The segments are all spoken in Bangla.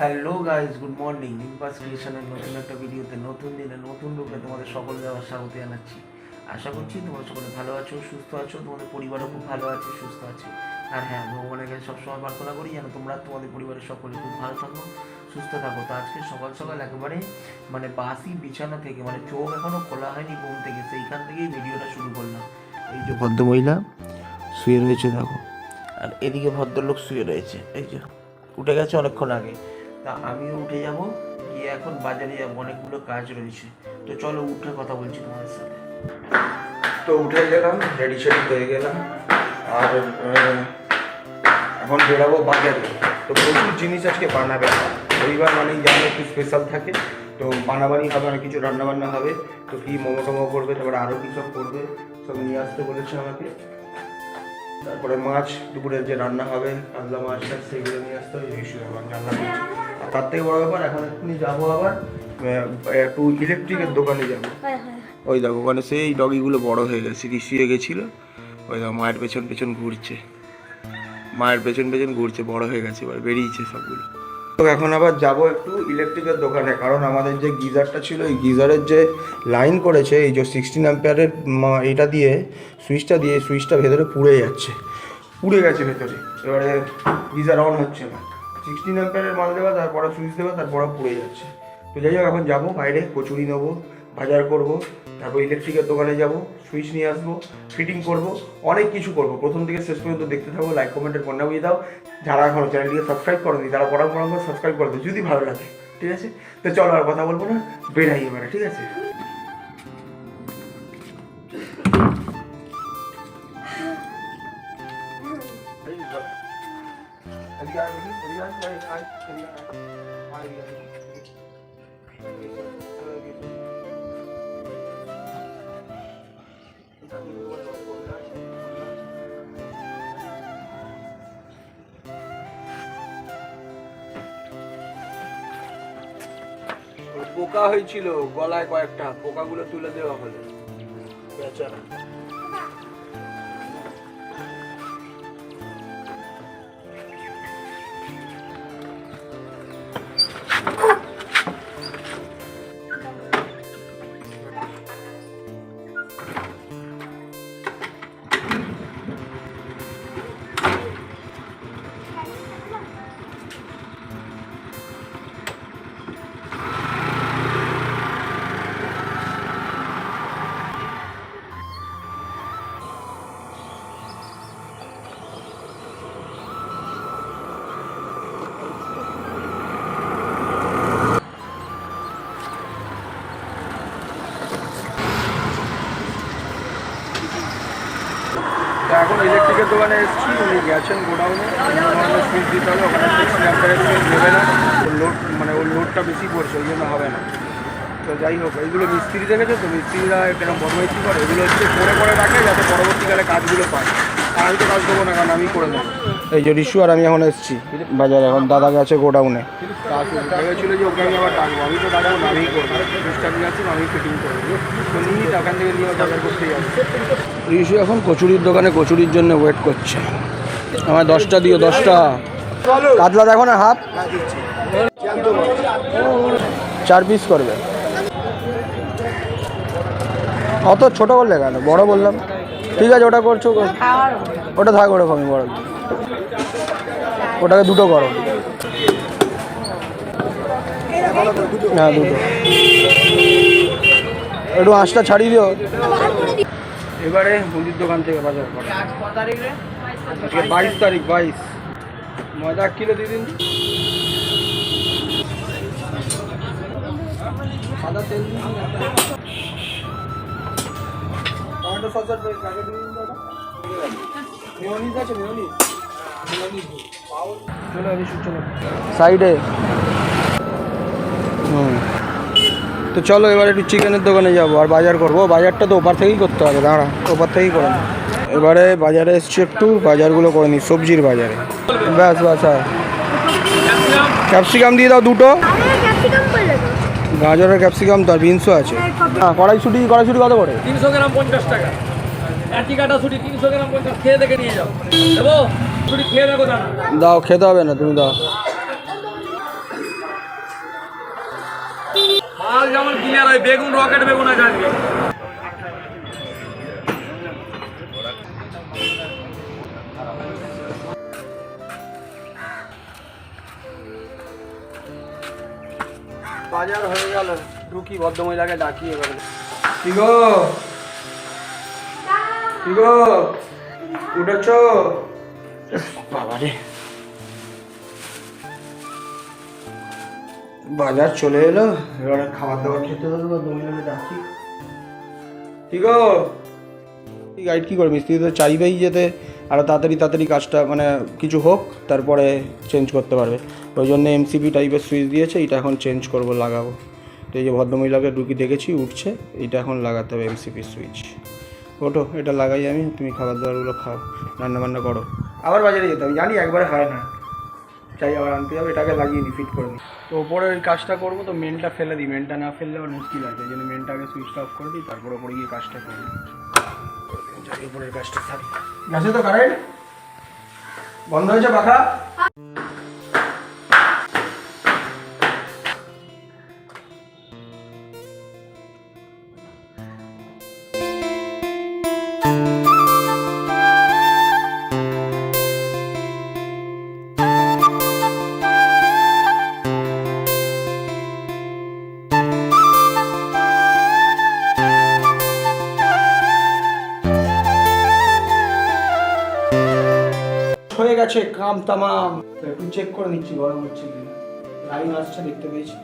হ্যালো গাইজ গুড মর্নিং নিম্পাস ক্রিয়েশনের নতুন একটা ভিডিওতে নতুন দিনে নতুন রূপে তোমাদের সকলকে আবার স্বাগত জানাচ্ছি। আশা করছি তোমরা সকলে ভালো আছো, সুস্থ আছো, তোমাদের পরিবারও খুব ভালো আছে, সুস্থ আছে। আর হ্যাঁ ভগবানের কাছে সবসময় প্রার্থনা করি যেন তোমরা তোমাদের পরিবারের সকলে খুব ভালো থাকো, সুস্থ থাকো। তো আজকে সকাল সকাল একেবারে মানে বাসি বিছানা থেকে মানে চোখ এখনও খোলা হয়নি ঘুম থেকে, সেইখান থেকেই ভিডিওটা শুরু করলাম। এই যে ভদ্রমহিলা শুয়ে রয়েছে, দেখো। আর এদিকে ভদ্রলোক শুয়ে রয়েছে, এই যে, উঠে গেছে অনেকক্ষণ আগে। তা আমিও উঠে যাব, গিয়ে এখন বাজারে যাব, অনেকগুলো কাজ রয়েছে। তো চলো উঠে কথা বলছি তোমাদের সাথে। তো উঠে গেলাম, রেডি সেডি হয়ে গেলাম। আর এখন বেরাবো বাজারে। তো প্রচুর জিনিস আজকে বানাবে। রবিবার মানেই যেমন একটু স্পেশাল থাকে। তো বানাবানি হবে, অনেক কিছু রান্নাবান্না হবে। তো কি মোমো টোমো করবে, তারপরে আরও কি সব করবে, সব নিয়ে আসতে বলেছে আমাকে। তারপরে মাছ, দুপুরের যে রান্না হবে কাতলা মাছ টাছ সেগুলো নিয়ে আসতে হবে, এই আমার আর তার থেকে বড় ব্যাপার এখন এক্ষুনি যাব আবার একটু ইলেকট্রিকের দোকানে যাব। ওই দেখো ওখানে সেই ডগিগুলো বড় হয়ে গেছে শুয়ে গেছিল ওই দেখো মায়ের পেছন পেছন ঘুরছে। মায়ের পেছন পেছন ঘুরছে বড় হয়ে গেছে এবার বেরিয়েছে সবগুলো। তো এখন আবার যাব একটু ইলেকট্রিকের দোকানে কারণ আমাদের যে গিজারটা ছিল এই গিজারের যে লাইন করেছে এই যে সিক্সটিন অ্যাম্পিয়ারের এটা দিয়ে সুইচটা দিয়ে সুইচটা ভেতরে পুড়ে যাচ্ছে। পুড়ে গেছে ভেতরে এবারে গিজার অন হচ্ছে না। সিক্সটিন অ্যাম্পিয়ারের মাল দেওয়া, তারপরে সুইচ দেওয়া, তারপরে পুড়ে যাচ্ছে। তো যাই হোক, এখন যাব বাইরে, কচুরি নেব, বাজার করব, তারপর ইলেকট্রিকের দোকানে যাব সুইচ নিয়ে আসব ফিটিং করব, অনেক কিছু করব। প্রথম থেকে শেষ পর্যন্ত দেখতে থাকব লাইক কমেন্টের পণ্য বুঝিয়ে দাও। যারা এখন চ্যানেলটিকে সাবস্ক্রাইব করেনি, তারা পড়া পড়া করে সাবস্ক্রাইব করে যদি ভালো লাগে, ঠিক আছে? তো চলো আর কথা বলব না বেড়াই এবারে, ঠিক আছে? পোকা হয়েছিল গলায় কয়েকটা পোকাগুলো তুলে দেওয়া হলো। বেচারা। দোকানে এসেছি, উনি গেছেন গোডাউনে। আমাদের সুইচ দিতে হবে, ওখানে অ্যাম্পারের সুইচ নেবে না। লোড মানে ওর লোডটা বেশি পড়ছে, ওই জন্য হবে না। তো যাই হোক, এইগুলো মিস্ত্রি দেখেছে তো, মিস্ত্রিরা কেন বদমাইশি করে। এগুলো হচ্ছে করে করে রাখে, যাতে পরবর্তীকালে কাজগুলো পায়। আমি তো কাজ দেবো না কারণ আমি করে দেবো এই যে রিশু আর আমি এখন এসেছি বাজারে এখন দাদা গেছে গোডাউনে। ভেবেছিল যে ওকে আমি আবার ডাকবো। আমি তো ডাকবো না আমিই করব সুইচটা নিয়ে আমি ফিটিং করব তো থেকে নিয়ে বাজার করতেই আসছে রিশু এখন কচুরির দোকানে কচুরির জন্য ওয়েট করছে। আমার দশটা দিও দশটা। কাতলা দেখো না হাফ? চার পিস করবে। অত ছোট করলে কেন? বড় বললাম। ঠিক আছে, ওটা করছ কর। ওটা থাক আমি বড়। ওটাকে দুটো করো। হ্যাঁ দুটো। একটু আঁচটা ছাড়িয়ে দিও। এবারে মুদির দোকান থেকে বাজার করো। বাইশ তারিখ, বাইশ। ময়দা কিলো দিয়ে দিন। সাদা তেল টমেটো সসের প্যাকেট দিয়ে দিন দাদা। মেয়নিজ আছে মেয়নিজ। সাইডে। হুম। তো চলো এবার একটু চিকেনের দোকানে যাব আর বাজার করব। বাজারটা তো ওপার থেকেই করতে হবে দাঁড়া ওপার থেকেই করে এবারে বাজারে এসছি একটু বাজারগুলো করে নিই সবজির বাজারে। ব্যাস ব্যাস আর। ক্যাপসিকাম দিয়ে দাও দুটো। গাজরের ক্যাপসিকাম তো আর বিনসও আছে। হ্যাঁ কড়াইশুটি কড়াইশুটি কত করে? তিনশো গ্রাম পঞ্চাশ টাকা। একই কাটা ছুটি তিনশো গ্রাম পঞ্চাশ খেয়ে দেখে নিয়ে যাও। দেবো? ছুটি খেয়ে দেখো দাও খেতে হবে না তুমি দাও। যেমন ক্লিয়ার হয় বেগুন রকেট বেগুন আছে আজকে। বাজার হয়ে গেল। ঢুকি ভদ্রমহিলাকে ডাকি এবারে। কি গো? কি গো? উঠেছ? বাবারে। বাজার চলে এলো এবারে খাবার দাবার খেতে হবে ভদ্রমহিলাকে ডাকি। কি গো? গাইড কি করে? মিস্ত্রি তো চাইবেই যেতে আরও তাড়াতাড়ি তাড়াতাড়ি কাজটা মানে কিছু হোক তারপরে চেঞ্জ করতে পারবে। ওই জন্য এমসিবি টাইপের সুইচ দিয়েছে এটা এখন চেঞ্জ করব লাগাবো। তো এই যে ভদ্রমহিলাকে ঢুকি দেখেছি, উঠছে। এটা এখন লাগাতে হবে এমসিপি সুইচ ওটো এটা লাগাই আমি, তুমি খাবার দাবারগুলো খাও রান্না বান্না করো। আবার বাজারে যেতে হবে, জানি একবারে হয় না। চাই আবার আনতে হবে, এটাকে লাগিয়ে নিই ফিট করে নিই তো ওপরে ওই কাজটা করব, তো মেনটা ফেলে দিই। মেনটা না ফেললে আবার মুশকিল আছে, এই জন্য মেনটাকে সুইচটা অফ করে দিই, তারপর ওপরে গিয়ে কাজটা করি। উপরের কাজটা থাকি গেছে তো কারেন্ট বন্ধ হয়েছে পাখা? গেছে কাম তামাম। একটু চেক করে নিচ্ছি, গরম হচ্ছে লাইন আসছে, দেখতে পেয়েছি।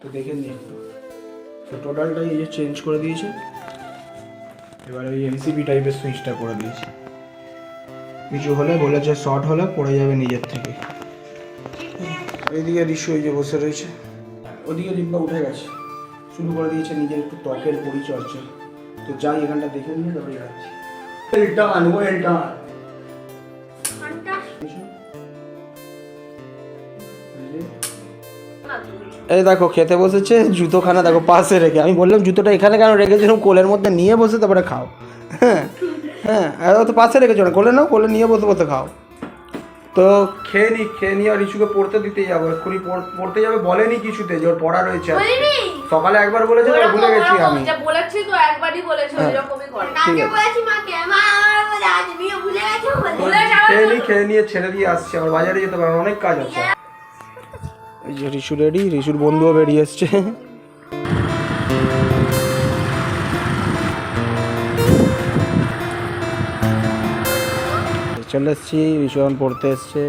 তো দেখে নিই একটু। তো টোটালটাই এই যে চেঞ্জ করে দিয়েছে। এবারে ওই এমসিবি টাইপের সুইচটা করে দিয়েছি। কিছু হলে বলেছে শর্ট হলে পড়ে যাবে নিজের থেকে। এইদিকে রিশু এই যে বসে রয়েছে। ওদিকে রিম্পা উঠে গেছে। শুরু করে দিয়েছে নিজের একটু ত্বকের পরিচর্যা। তো যাই, এখানটা দেখে নিয়ে তারপরে যাচ্ছি। ওয়েল ডান ওয়েল ডান এই দেখো খেতে বসেছে জুতোখানা দেখো পাশে রেখে। আমি বললাম জুতোটা এখানে কেন রেখেছিলাম কোলের মধ্যে নিয়ে বসে তারপরে খাও। হ্যাঁ হ্যাঁ আর তো পাশে রেখেছো না। কোলে নাও কোলে নিয়ে বসে বসে খাও। তো খেয়ে নি খেয়ে নিয়ে আর রিচুকে পড়তে দিতে যাব। এক্ষুনি পড়- পড়তে যাবে বলেনি কিছুতে যে ওর পড়া রয়েছে সকালে একবার বলেছে তারপর ভুলে গেছি আমি। বলেছি তো একবারই বলেছে হ্যাঁ। করে। ঠিক কালকে আছে। বলেছি মাকে? আমার আজ ভুলে গেছো নি খেয়ে নিয়ে ছেড়ে দিয়ে আসছে আবার বাজারে যেতে পারব অনেক কাজ আছে। এই যে রিশু রেডি, রিশুর বন্ধুও বেরিয়ে এসছে। চলে এসছি, রিশু এখন পড়তে এসছে।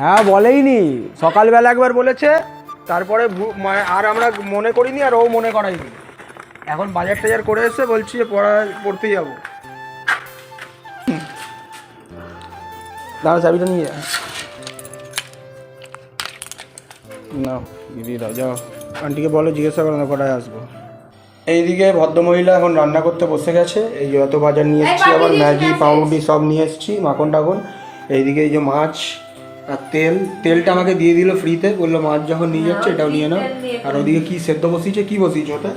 হ্যাঁ বলেই নি সকালবেলা একবার বলেছে, তারপরে মানে আর আমরা মনে করিনি, আর ও মনে করাইনি এখন বাজার টাজার করে এসে বলছি পড়া পড়তে যাব। দাঁড়া, চাবিটা নিয়ে না দিয়ে দাও যাও। আন্টিকে বলো জিজ্ঞাসা করো না কটায় আসব। এইদিকে ভদ্রমহিলা এখন রান্না করতে বসে গেছে। এই যত বাজার নিয়ে এসেছি আবার ম্যাগি পাউরুটি সব নিয়ে এসেছি মাখন টাখন। এইদিকে এই যে মাছ আর তেল তেলটা আমাকে দিয়ে দিল ফ্রিতে। বলল মাছ যখন নিয়ে যাচ্ছে এটাও নিয়ে নাও। আর ওদিকে কি সেদ্ধ বসিয়েছে? কি বসিয়েছে ওটা?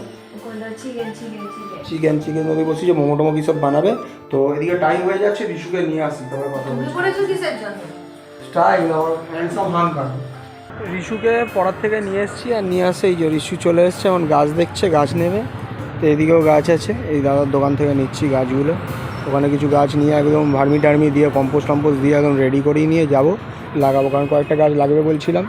চিকেন চিকেন ওদিকে বসিয়েছে মোমো টোমো কি সব বানাবে? তো এদিকে টাইম হয়ে যাচ্ছে রিশুকে নিয়ে আসি তারপরে কথা বলছি। স্টাইল আমার হ্যান্ডসাম হান কাট রিশুকে পড়ার থেকে নিয়ে এসেছি আর নিয়ে আসে এই যে রিশু চলে এসছে, এখন গাছ দেখছে, গাছ নেবে। তো এদিকেও গাছ আছে, এই দাদার দোকান থেকে নিচ্ছি গাছগুলো। ওখানে কিছু গাছ নিয়ে একদম ভার্মি টার্মি দিয়ে, কম্পোস্ট টম্পোস্ট দিয়ে একদম রেডি করেই নিয়ে যাব। লাগাবো, কারণ কয়েকটা গাছ লাগবে বলছিলাম।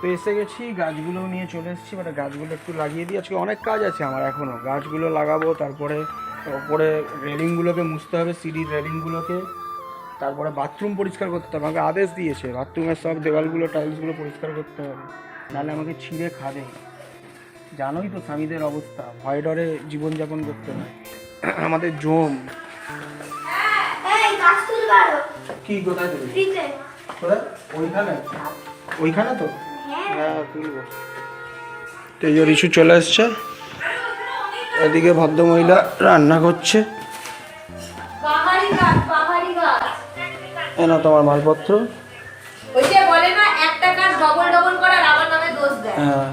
তো এসে গেছি গাছগুলো নিয়ে চলে এসেছি মানে গাছগুলো একটু লাগিয়ে দিই। আজকে অনেক কাজ আছে আমার এখনও গাছগুলো লাগাবো, তারপরে ওপরে রেলিংগুলোকে মুছতে হবে সিঁড়ির রেলিংগুলোকে। তারপরে বাথরুম পরিষ্কার করতে হবে আমাকে আদেশ দিয়েছে। বাথরুমের সব দেওয়ালগুলো টাইলসগুলো পরিষ্কার করতে হবে। নাহলে আমাকে ছিঁড়ে খাবে। জানোই তো স্বামীদের অবস্থা ভয় ডরে জীবনযাপন করতে হয়। আমাদের জম। কি কোথায় তুমি ফ্রিতে ওইখানে? ওইখানে তো? হ্যাঁ। হ্যাঁ তুলবো। তো এই রিশু চলে এসছে। এদিকে ভদ্রমহিলা রান্না করছে। এনা তোমার মালপত্র। হ্যাঁ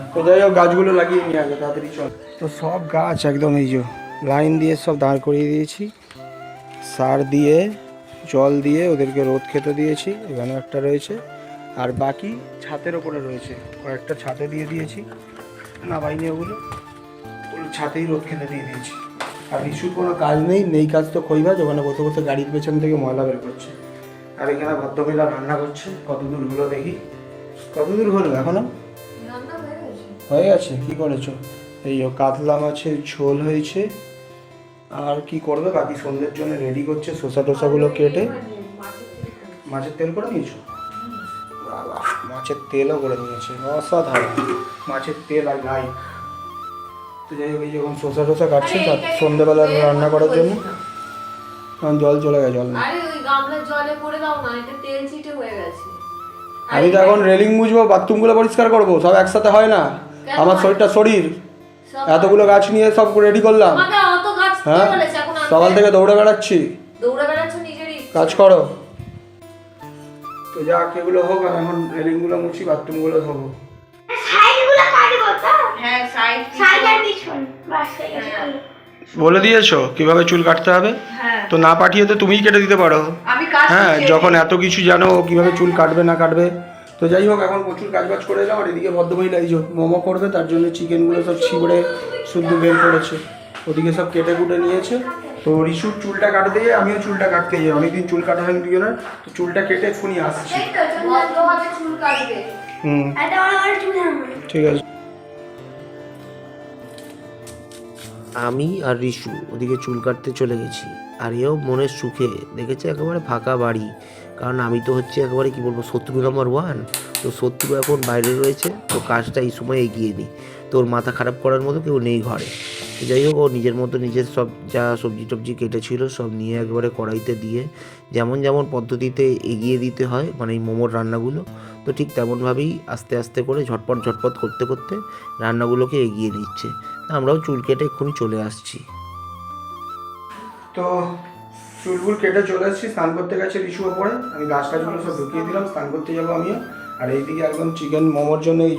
গাছগুলো লাগিয়ে নিয়ে আগে তাড়াতাড়ি চল। তো সব গাছ একদম এই যে লাইন দিয়ে সব দাঁড় করিয়ে দিয়েছি। সার দিয়ে জল দিয়ে ওদেরকে রোদ খেতে দিয়েছি এখানে একটা রয়েছে। আর বাকি ছাতের ওপরে রয়েছে কয়েকটা ছাতে দিয়ে দিয়েছি। না বাইনি ওগুলো। ছাতেই রোদ খেতে দিয়ে দিয়েছি। আর ইস্যুর কোনো কাজ নেই নেই কাজ তো খইবাজ ওখানে বসে বসে গাড়ির পেছন থেকে ময়লা বের করছে। আর এখানে ভদ্রমহিলা রান্না করছে কত দূর হলো দেখি? কত দূর হলো এখনও? হয়ে গেছে। কি করেছ? এই কাতলা মাছের ঝোল হয়েছে। আর কি করবে? বাকি সন্ধ্যের জন্য রেডি করছে শসা টসাগুলো কেটে। মাছের তেল করে নিয়েছো? বাবা মাছের তেলও করে নিয়েছে। অসাধারণ। মাছের তেল আর গাই তো যাই হোক এই যখন শসা টসা কাটছে তার সন্ধ্যেবেলা রান্না করার জন্য। কারণ জল চলে গেছে জল নেই। আরে ওই গামলার জলে করে দাও না এটা তেল চিটে হয়ে গেছে। আমি তো এখন রেলিং মুছবো বাথরুমগুলো পরিষ্কার করব সব একসাথে হয় না। আমার শরীরটা শরীর। এতগুলো গাছ নিয়ে সব রেডি করলাম। হ্যাঁ? বলেছে? এখন আনতে? সকাল থেকে দৌড়ে বেড়াচ্ছি। দৌড়ে বেড়াচ্ছ নিজেরই? কাজ করো। তো যাক এগুলো হোক আমি এখন রেলিংগুলো মুছি বাথরুমগুলো ধোবো। হ্যাঁ সাইড সাইড আর পিছন। বাস হয়ে। গেছে বলে দিয়েছ কীভাবে চুল কাটতে হবে? হ্যাঁ। তো না পাঠিয়ে তো তুমিই কেটে দিতে পারো। হ্যাঁ যখন এত কিছু জানো কীভাবে চুল কাটবে না কাটবে। তো যাই হোক এখন প্রচুর কাজ বাজ করে এলাম আর এদিকে ভদ্রমহিলা এই মোমো করবে তার জন্য চিকেনগুলো সব ছিবড়ে শুদ্ধ বের করেছে। ওদিকে সব কেটে কুটে নিয়েছে। তো রিসুর চুলটা কাটতে গিয়ে আমিও চুলটা কাটতে যাই অনেকদিন চুল কাটা হয়নি দুজনের। তো চুলটা কেটে এক্ষুনি আসছি। ভদ্রভাবে চুল কাটবে হুম। ঠিক আছে। আমি আর রিশু ওদিকে চুল কাটতে চলে গেছি। আর এও মনের সুখে, দেখেছে? একেবারে ফাঁকা বাড়ি। কারণ আমি তো হচ্ছে একেবারে কি বলব, শত্রু নাম্বার ওয়ান তো শত্রু এখন বাইরে রয়েছে, তো কাজটা এই সময় এগিয়ে নিই। তোর মাথা খারাপ করার মতো কেউ নেই ঘরে। যাই হোক, ও নিজের মতো নিজের সব যা সবজি টবজি কেটেছিল, সব নিয়ে একবারে কড়াইতে দিয়ে যেমন যেমন পদ্ধতিতে এগিয়ে দিতে হয় মানে এই মোমোর রান্নাগুলো, তো ঠিক তেমনভাবেই আস্তে আস্তে করে ঝটপট ঝটপট করতে করতে রান্নাগুলোকে এগিয়ে নিচ্ছে। আমরাও চুল কেটে এক্ষুনি চলে আসছি। তো চুলগুল কেটে চলে এসেছি স্নান করতে গেছে রিসু ওপরে। আমি গাছ টাছগুলো সব ঢুকিয়ে দিলাম, স্নান করতে যাব আমিও। আর এইদিকে একদম চিকেন মোমোর জন্য এই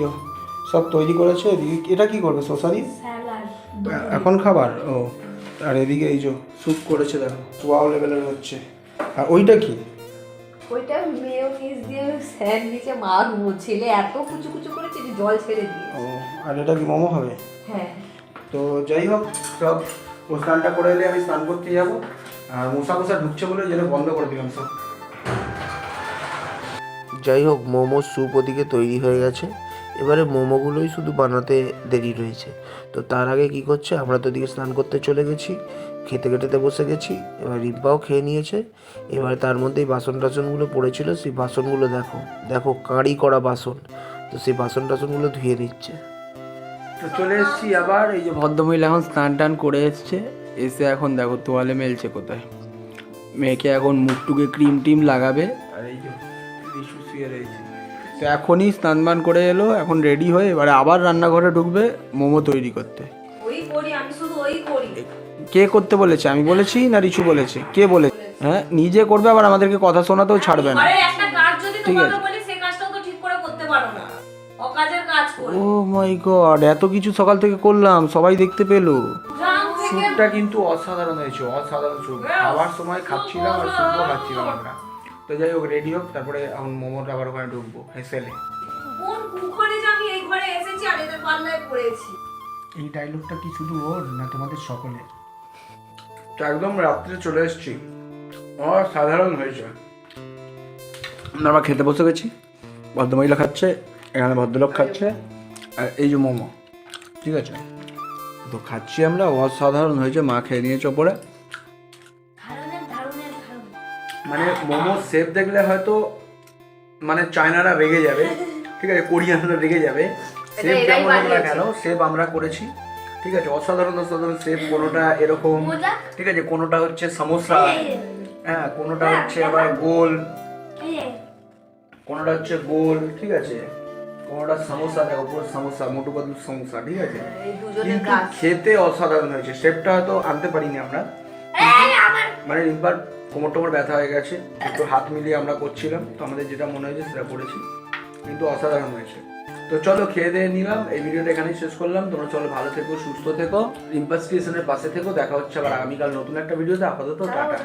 সব তৈরি করেছে? এদিকে এটা কি করবে? শশারি? এখন খাবার? ও আর এদিকে এই যে স্যুপ করেছে দেখো ওয়াও লেভেলের হচ্ছে। আর ওইটা কি? ওইটা মেয়োনিজ দিয়ে স্যান্ডউইচে মাখবো। ছেলে এত কুচু কুচু করেছে যে জল ছেড়ে দিয়ে ও আর এটা কি মোমো হবে? হ্যাঁ। তো যাই হোক সব ও স্নানটা করে এলে আমি স্নান করতে যাব। আর মশা মশা ঢুকছে বলে যেন বন্ধ করে দিলাম সব। যাই হোক মোমো স্যুপ ওদিকে তৈরি হয়ে গেছে। এবারে মোমোগুলোই শুধু বানাতে দেরি রয়েছে। তো তার আগে কি করছে? আমরা তো ওদিকে স্নান করতে চলে গেছি, খেতে খেতেতে বসে গেছি, এবার রিম্পাও খেয়ে নিয়েছে। এবার তার মধ্যেই বাসন টাসনগুলো পড়েছিল, সেই বাসনগুলো দেখো দেখো কাঁড়ি করা বাসন। তো সেই বাসন টাসনগুলো ধুয়ে নিচ্ছে। তো চলে এসেছি আবার, এই যে ভদ্রমহিলা এখন স্নান টান করে এসছে, এসে এখন দেখো তোয়ালে মেলছে কোথায়। মেয়েকে এখন মুখটুকে ক্রিম টিম লাগাবে, আর এই যে শুয়ে রয়েছে তো এখনই স্নান বান করে এলো এখন রেডি হয়ে এবারে আবার রান্নাঘরে ঢুকবে মোমো তৈরি করতে। ওই করি আমি শুধু ওই করি। কে করতে বলেছে? আমি বলেছি না রিশু বলেছে? কে বলেছে হ্যাঁ নিজে করবে আবার আমাদেরকে কথা শোনাতেও ছাড়বে না। ঘরে একটা কাজ যদি ঠিক আছে। বলি সেই কাজটাও তো ঠিক করে করতে পারো না। অকাজের কাজ করে। ও মাই গড এত কিছু সকাল থেকে করলাম সবাই দেখতে পেল। স্যুপটা কিন্তু অসাধারণ হয়েছে অসাধারণ স্যুপ। খাওয়ার সময় খাচ্ছিলাম আর স্যুপও খাচ্ছিলাম আমরা। তো যাই হোক রেডি হোক তারপরে এখন মোমোটা আবার ওখানে ঢুকবো হেসেলে কোন কুখনে যে আমি এই ঘরে এসেছি আর এদের পাল্লায় পড়েছি? এই ডায়লগটা কি শুধু ওর না তোমাদের সকলে তো একদম রাত্রে চলে এসেছি। অসাধারণ হয়েছে। আমরা খেতে বসে গেছি। ভদ্রমহিলা খাচ্ছে এখানে ভদ্রলোক খাচ্ছে আর এই যে মোমো ঠিক আছে? তো খাচ্ছি আমরা অসাধারণ হয়েছে মা খেয়ে নিয়েছে ওপরে। মানে মোমো শেপ দেখলে হয়তো মানে চায়নারা রেগে যাবে। ঠিক আছে কোরিয়ানরা রেগে যাবে। শেপ যেমন বানিয়েছে। কেন শেপ আমরা করেছি। ঠিক আছে অসাধারণ অসাধারণ শেপ কোনোটা এরকম। ঠিক আছে কোনোটা হচ্ছে সমোসা। হ্যাঁ কোনোটা হচ্ছে আবার গোল। কোনোটা হচ্ছে গোল ঠিক আছে। কোনোটা সমোসা দেখো পুরো সমোসা মোটু পাতলু সমোসা ঠিক আছে। কিন্তু খেতে অসাধারণ হয়েছে। শেপটা হয়তো আনতে পারিনি আমরা। মানে রিম্পার কোমর টোমর ব্যথা হয়ে গেছে একটু হাত মিলিয়ে আমরা করছিলাম তো আমাদের যেটা মনে হয়েছে সেটা করেছি কিন্তু অসাধারণ হয়েছে। তো চলো খেয়ে দিয়ে নিলাম এই ভিডিওটা এখানেই শেষ করলাম তোমরা চলো ভালো থেকো সুস্থ থেকো রিম্পাস স্টেশনের পাশে থেকো দেখা হচ্ছে আবার আগামীকাল নতুন একটা ভিডিওতে আপাতত টাটা।